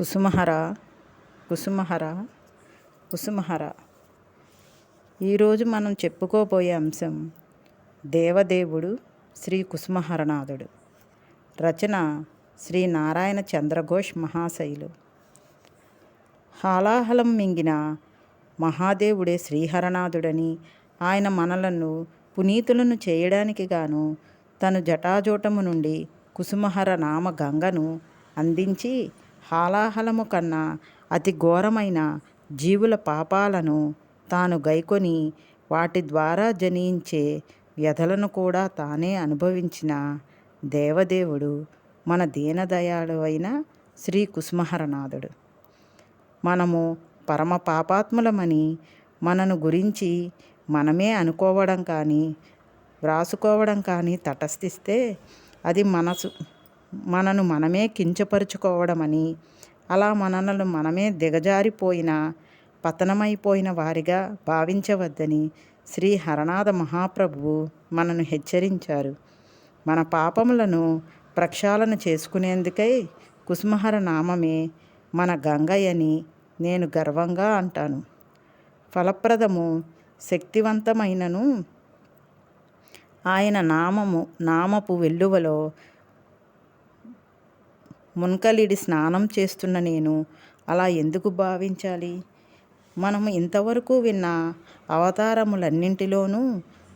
కుసుమహర కుసుమహర కుసుమహర. ఈరోజు మనం చెప్పుకోబోయే అంశం దేవదేవుడు శ్రీ కుసుమహరనాథుడు. రచన శ్రీ నారాయణ చంద్రఘోష్ మహాశైలు. హాలాహలం మింగిన మహాదేవుడే శ్రీహరనాథుడని ఆయన మనలను పునీతులను చేయడానికి గాను తను జటాజోటము నుండి కుసుమహర నామ గంగను అందించి హాలాహలము కన్నా అతి ఘోరమైన జీవుల పాపాలను తాను గైకొని వాటి ద్వారా జనించే వ్యధలను కూడా తానే అనుభవించిన దేవదేవుడు మన దీనదయాళు అయిన శ్రీ కుసుమహరనాథుడు. మనము పరమ పాపాత్ములమని మనను గురించి మనమే అనుకోవడం కానీ వ్రాసుకోవడం కానీ తటస్థిస్తే అది మనసు మనను మనమే కించపరుచుకోవడమని అలా మనలను మనమే దిగజారిపోయిన పతనమైపోయిన వారిగా భావించవద్దని శ్రీ హరనాథ మహాప్రభువు మనను హెచ్చరించారు. మన పాపములను ప్రక్షాళన చేసుకునేందుకై కుసుమహర నామమే మన గంగయ్యని నేను గర్వంగా అంటాను. ఫలప్రదము శక్తివంతమైనను ఆయన నామము నామపు వెల్లువలో మున్కలిడి స్నానం చేస్తున్న నేను అలా ఎందుకు భావించాలి? మనం ఇంతవరకు విన్న అవతారములన్నింటిలోనూ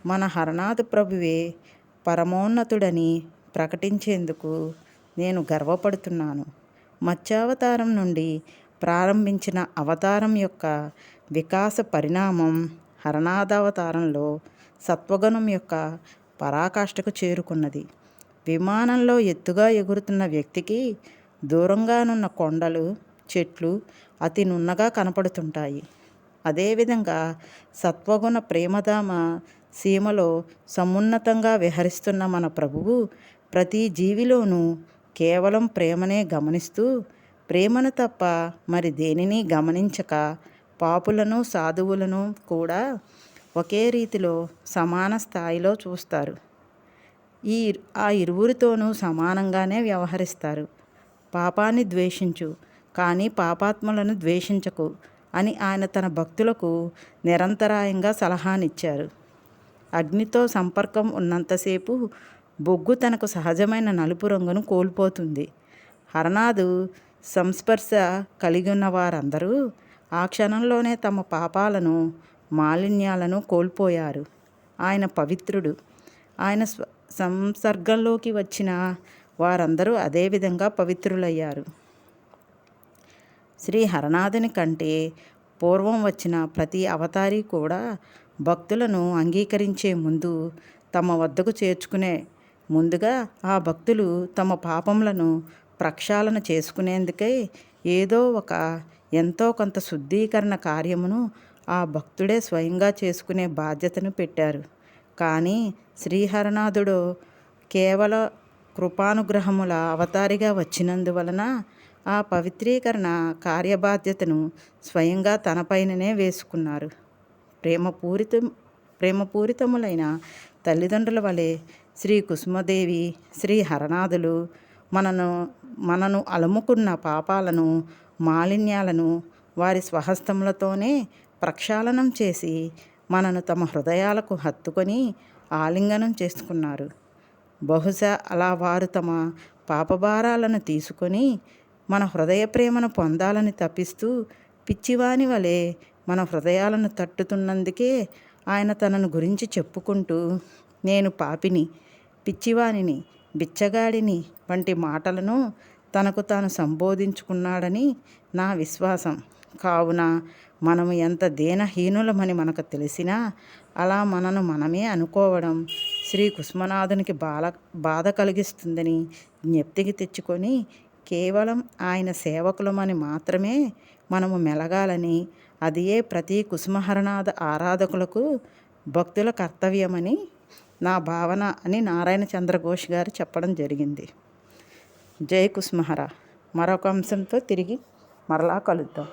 మన హరనాథ ప్రభువే పరమోన్నతుడని ప్రకటించేందుకు నేను గర్వపడుతున్నాను. మత్స్యావతారం నుండి ప్రారంభించిన అవతారం యొక్క వికాస పరిణామం హరనాథావతారంలో సత్వగుణం యొక్క పరాకాష్ఠకు చేరుకున్నది. విమానంలో ఎత్తుగా ఎగురుతున్న వ్యక్తికి దూరంగానున్న కొండలు చెట్లు అతి నున్నగా కనపడుతుంటాయి. అదేవిధంగా సత్వగుణ ప్రేమధామ సీమలో సమున్నతంగా విహరిస్తున్న మన ప్రభువు ప్రతి జీవిలోనూ కేవలం ప్రేమనే గమనిస్తూ ప్రేమను తప్ప మరి దేనిని గమనించక పాపులను సాధువులను కూడా ఒకే రీతిలో సమాన స్థాయిలో చూస్తారు. ఈ ఆ ఇరువురితోనూ సమానంగానే వ్యవహరిస్తారు. పాపాన్ని ద్వేషించు కానీ పాపాత్మలను ద్వేషించకు అని ఆయన తన భక్తులకు నిరంతరాయంగా సలహానిచ్చారు. అగ్నితో సంపర్కం ఉన్నంతసేపు బొగ్గు తనకు సహజమైన నలుపు రంగును కోల్పోతుంది. హరనాథు సంస్పర్శ కలిగి ఉన్న వారందరూ ఆ క్షణంలోనే తమ పాపాలను మాలిన్యాలను కోల్పోయారు. ఆయన పవిత్రుడు. ఆయన స్వ సంసర్గంలోకి వచ్చిన వారందరూ అదేవిధంగా పవిత్రులయ్యారు. శ్రీ హరనాథుని కంటే పూర్వం వచ్చిన ప్రతి అవతారి కూడా భక్తులను అంగీకరించే ముందు తమ వద్దకు చేర్చుకునే ముందుగా ఆ భక్తులు తమ పాపములను ప్రక్షాళన చేసుకునేందుకై ఏదో ఒక ఎంతో కొంత శుద్ధీకరణ కార్యమును ఆ భక్తుడే స్వయంగా చేసుకునే బాధ్యతను పెట్టారు. కానీ శ్రీహరనాథుడు కేవల కృపానుగ్రహముల అవతారిగా వచ్చినందువలన ఆ పవిత్రీకరణ కార్యబాధ్యతను స్వయంగా తనపైననే వేసుకున్నారు. ప్రేమపూరిత ప్రేమపూరితములైన తల్లిదండ్రుల వలె శ్రీ కుసుమదేవి శ్రీ హరనాథులు మనను మనను అలుముకున్న పాపాలను మాలిన్యాలను వారి స్వహస్తములతోనే ప్రక్షాళనం చేసి మనను తమ హృదయాలకు హత్తుకొని ఆలింగనం చేసుకున్నారు. బహుశా అలా వారు తమ పాపభారాలను తీసుకొని మన హృదయ ప్రేమను పొందాలని తప్పిస్తూ పిచ్చివాని వలె మన హృదయాలను తట్టుతున్నందుకే ఆయన తనను గురించి చెప్పుకుంటూ నేను పాపిని పిచ్చివానిని బిచ్చగాడిని వంటి మాటలను తనకు తాను సంబోధించుకున్నాడని నా విశ్వాసం. కావున మనము ఎంత దీనహీనులమని మనకు తెలిసినా అలా మనను మనమే అనుకోవడం శ్రీ కుష్మనాథునికి బాల బాధ కలిగిస్తుందని జ్ఞప్తికి తెచ్చుకొని కేవలం ఆయన సేవకులమని మాత్రమే మనము మెలగాలని అదియే ప్రతి కుసుమహరనాథ ఆరాధకులకు భక్తుల కర్తవ్యమని నా భావన అని నారాయణ చంద్రఘోష్ గారు చెప్పడం జరిగింది. జై కుస్మహర మరొక అంశంతో తిరిగి మరలా కలుద్దాం